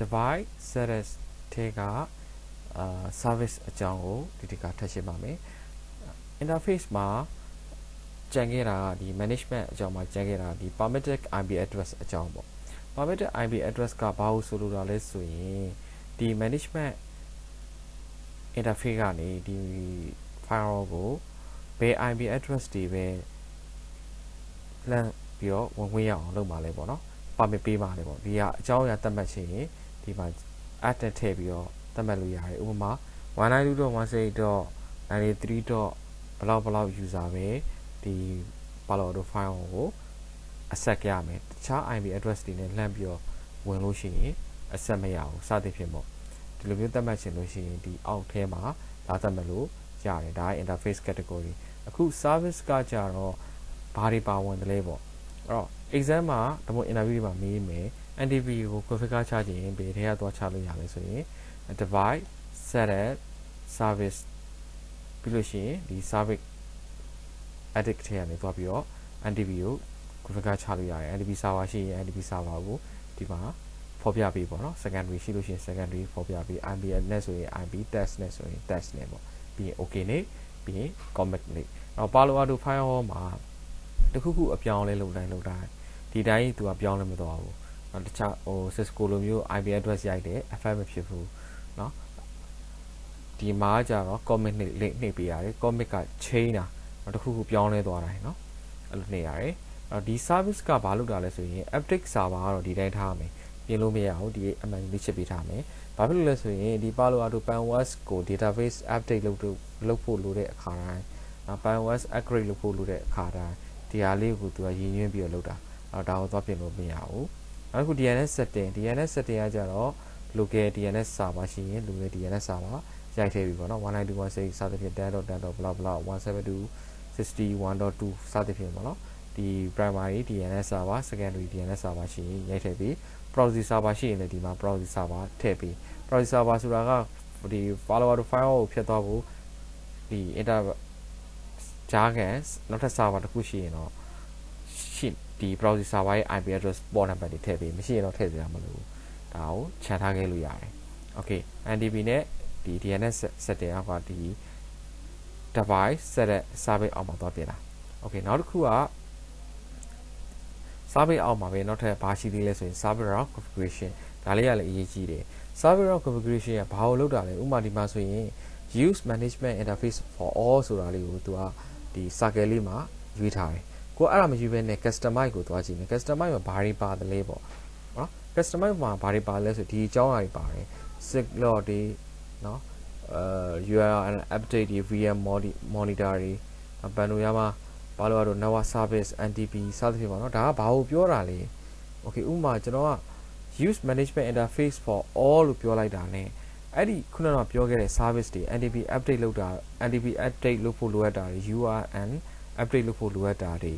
device settings ထဲကအာ service အကြောင်းကိုဒီဒီကထပ်ရှင်းပါမယ် interface မှာကြံခဲ့တာကဒီ management အကြောင်းမှာကြံခဲ့တာဒီ permitted IP address အကြောင်းပေါ့ permitted IP address ကဘာလို့ဆိုလိုတာလဲဆိုရင်ဒီ management interface ကနေဒီ firewall ကိုဘယ် IP address တွေပဲလမ်းပြီးတော့ဝင်ဝင်ရအောင်လုပ်ပါလဲပေါ့နော် permit ပေးပါလေပေါ့ဒီကအကြောင်းအရာသတ်မှတ်ချင်ရင် ဒီမှာ add ထည့်ပြီးတော့သတ်မှတ်လို့ရတယ်ဥပမာ 192.168.93. ဘလောက်ဘလောက် user ပဲဒီပါလော်တို့ file ကို accept ရမယ်တခြား IP address တွေနဲ့လှမ်းပြီးတော့ဝင်လို့ရှိရင် accept မရဘူးစသဖြင့်ပေါ့ဒီလိုမျိုးသတ်မှတ်ချင်လို့ရှိရင်ဒီအောက်ထဲမှာလာသတ်မှတ်လို့ရတယ်ဒါက interface category အခု service ကကြတော့ဘာတွေပါဝင်တယ်လဲပေါ့အဲ့တော့ exam မှာဒါမှမဟုတ် interview တွေမှာမေးမယ် NDP ကို configure ချခြင်းဘယ်ထဲကသွားချလို့ရလဲဆိုရင် device setup service ပြီးလို့ရှိရင်ဒီ service edit ထဲကနေသွားပြီးတော့ NDP ကို configure ချလို့ရတယ် NDP server ရှိရင် NDP server ကိုဒီမှာဖော်ပြပေးပေါ့နော် secondary ရှိလို့ရှိရင် secondary ဖော်ပြပေး IB နဲ့ဆိုရင် IB test နဲ့ဆိုရင် test နဲ့ပေါ့ပြီးရင် okay နဲ့ပြီးရင် commit နဲ့တော့ Palo Alto firewall မှာတခုခုအပြောင်းလဲလုပ်တိုင်းလုပ်တိုင်းဒီတိုင်းသူကပြောင်းလဲမသွားဘူး။ တခြားဟို Cisco လိုမျိုး IP address ရိုက်တယ် FM မဖြစ်ဘူးเนาะဒီမှာကျတော့ commit နဲ့ link နှိပ်ပေးရတယ် commit က chain တာတခုခုပြောင်းလဲသွားတိုင်းเนาะအဲ့လိုနှိပ်ရတယ်အဲ့ဒီ service ကဘာလုပ်တာလဲဆိုရင် update server ကတော့ဒီတိုင်းထားမယ်ပြင်လို့မရဘူးဒီ ML လေးချစ်ပေးထားမယ်ဘာဖြစ်လို့လဲဆိုရင်ဒီ Palo Alto PanOS ကို database update လုပ်လုပ်ဖို့လိုတဲ့အခါတိုင်း PanOS upgrade လုပ်ဖို့လိုတဲ့အခါတိုင်းဒီဟာလေးကိုသူကရည်ညွှန်းပြီးတော့လုပ်တာအဲ့ဒါကိုသွားပြင်လို့မရဘူး နောက်တစ်ခု DNS setting DNS setting ကကြတော့ local DNS server ရှိရင် local DNS server ရိုက်ထည့်ပြီပေါ့နော်192.168စသဖြင့်10.10 blah blah 172.61.2စသဖြင့်ပေါ့နော်ဒီ primary DNS server secondary DNS server ရှိရင်ရိုက်ထည့်ပြီး proxy server ရှိရင်လည်းဒီမှာ proxy server ထည့်ပြီး proxy server ဆိုတာကဒီ follower to firewall ကိုဖြတ်သွားဖို့ဒီ inter ဂျားကန်နောက်ထပ် server တစ်ခုရှိရင်တော့ ရှိဒီ proxy server ရဲ့ IP address port number တွေထည့်ပေးမရှိရင်တော့ထည့်စရာမလိုဘူးဒါကိုခြံထားခဲ့လို့ရတယ် okay NDP နဲ့ဒီ DNS setting ကဒီ device set service အောက်မှာသွားပြင်တာ okay နောက်တစ်ခုက service အောက်မှာပဲနောက်ထပ်ဘာရှိသေးလဲဆိုရင် server configuration ဒါလေးကလည်းအရေးကြီးတယ် server configuration ကဘာလို့လုပ်တာလဲဥပမာဒီမှာဆိုရင် use management interface for all ဆိုတာလေးကိုသူကဒီ circle လေးမှာရွေးထားတယ် ကိုအဲ့ဒါမယူဘဲနဲ့ customize ကိုသွားကြည့်မယ် customize မှာဘာတွေပါတယ်လဲပေါ့နော် customize မှာဘာတွေပါလဲဆိုဒီအကြောင်းအရာတွေပါတယ် siglot တွေနော်အဲ URL update တွေ VM monitor တွေဘန်နိုရမှာဘာလို့တော့ network service NTP စသဖြင့်ပါနော်ဒါကဘာကိုပြောတာလဲ okay ဥပမာကျွန်တော်က use management interface for all လို့ပြောလိုက်တာ ਨੇ အဲ့ဒီခုနကပြောခဲ့တဲ့ service တွေ NTP update လုပ်တာ NTP update လုပ်ဖို့လိုအပ်တာတွေ URN update လုပ်ဖို့လိုအပ်တာတွေ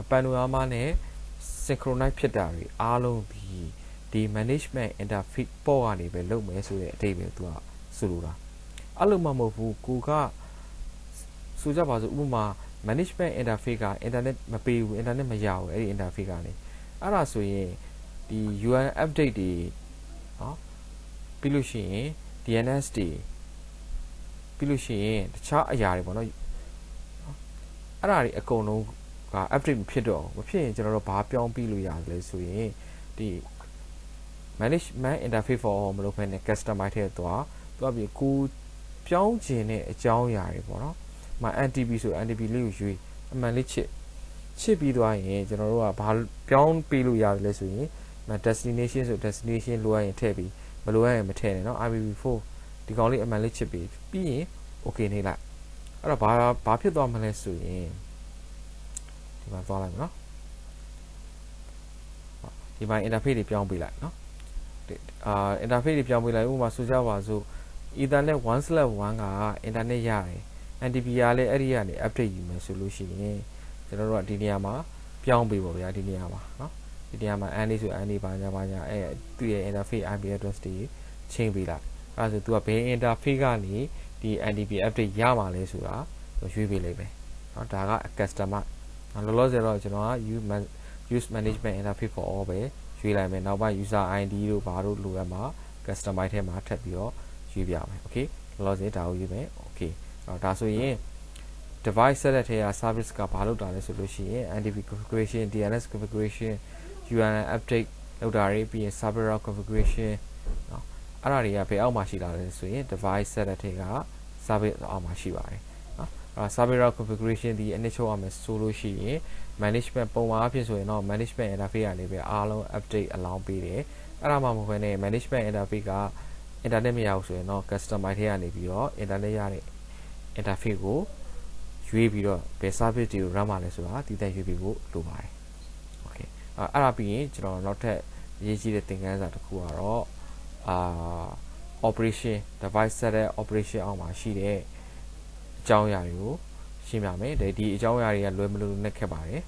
အပန်နိုရာမာနဲ့ synchronize ဖြစ်တာတွေအားလုံးဒီဒီ management interface ပေါ်ကနေပဲလုပ်မယ်ဆိုတဲ့အတိတ်ပဲသူကဆိုလိုတာအဲ့လိုမှမဟုတ်ဘူးကိုကဆိုကြပါစို့ဥပမာ management interface က internet မပေးဘူး internet မရဘူးအဲ့ဒီ interface ကနေအဲ့ဒါဆိုရင်ဒီ UI update တွေနော်ပြီးလို့ရှိရင် DNS တွေပြီးလို့ရှိရင်တခြားအရာတွေပေါ့နော် အဲ့ဒါတွေအကုန်လုံးက update မဖြစ်တော့မဖြစ်ရင်ကျွန်တော်တို့ဘာပြောင်းပြီးလို့ရလဲဆိုရင်ဒီ management interface for all မလို့ဖ ೇನೆ customize ထဲသွားသွားပြီးကိုပြောင်းခြင်းတဲ့အကြောင်းအရာတွေပေါ့နော်။မ NTP ဆို NTP လေးကိုရွေးအမှန်လေးချစ်ချစ်ပြီးသွားရင်ကျွန်တော်တို့ကဘာပြောင်းပေးလို့ရတယ်လဲဆိုရင် destination ဆို destination လိုရရင်ထည့်ပြီးမလိုရရင်မထည့်နဲ့เนาะ IPv4 ဒီကောင်လေးအမှန်လေးချစ်ပြီးပြီးရင် okay နေလိုက် အဲ့တော့ဘာဘာဖြစ်သွားမလဲဆိုရင်ဒီမှာသွားလိုက်မယ်နော်ဒီမှာ interface တွေပြောင်းပေးလိုက်နော်အာ interface တွေပြောင်းပေးလိုက်ဥပမာဆိုကြပါစို့ ethernet 1/1က internet ရတယ် NTP ကလည်းအဲ့ဒီကနေ update ယူမယ်ဆိုလို့ရှိရင်ကျွန်တော်တို့ကဒီနေရာမှာပြောင်းပေးပါဗျာဒီနေရာမှာနော်ဒီနေရာမှာ AND ဆို AND ဘာညာဘာညာအဲ့သူ့ရဲ့ interface IP address တွေချိန်ပေးလိုက်အဲ့ဒါဆိုသူကဘယ် interface ကနေ ဒီ NTP update ရမှာလဲဆိုတာရွေးပေးလိုက်ပဲเนาะဒါက customer လောလောဆယ်တော့ကျွန်တော်က use use management interface for all ပဲ ရွေးလိုက်မယ်နောက်ပိုင်း user ID တို့ဘာတို့လိုရမှာ customize ထဲမှာထပ်ပြီးတော့ရွေးပြမယ် okay လောလောဆယ်ဒါကိုရွေးမယ် okay အဲ့တော့ဒါဆိုရင် device set ထဲက service ကဘာလုပ်တာလဲဆိုလို့ရှိရင် NDP configuration DNS configuration URL update လောက်တာတွေပြီးရင် server route configuration เนาะ အဲ့ဒါတွေကဘယ်အောက်မှာရှိလာလဲဆိုရင် device setup တွေက service အောက်မှာရှိပါတယ်နော်အဲ့ server configuration ဒီအနှစ်ချုပ်ရမယ်ဆိုလို့ရှိရင် management ပုံမှာအဖြစ်ဆိုရင်တော့ management interface ကလည်းပဲအားလုံး update အလောင်းပေးတယ်အဲ့ဒါမှမဟုတ်ဘဲနဲ့ management interface က internet မရဘူးဆိုရင်တော့ customer ထဲကနေပြီးတော့ internet ရတဲ့ interface ကိုရွေးပြီးတော့ဘယ် service တွေကို run မှာလဲဆိုတာတည်တံ့ရွေးပြီးဖို့လိုပါတယ် okay အဲ့ဒါပြီးရင်ကျွန်တော်နောက်ထပ်အရေးကြီးတဲ့သင်ခန်းစာတစ်ခုကတော့ အာ operation device set တဲ့ operation အောက်မှာရှိတဲ့အကြောင်းအရာတွေကိုရှင်းပြမယ်ဒီအကြောင်းအရာတွေကလွယ်မလို့နဲ့ခက်ပါတယ်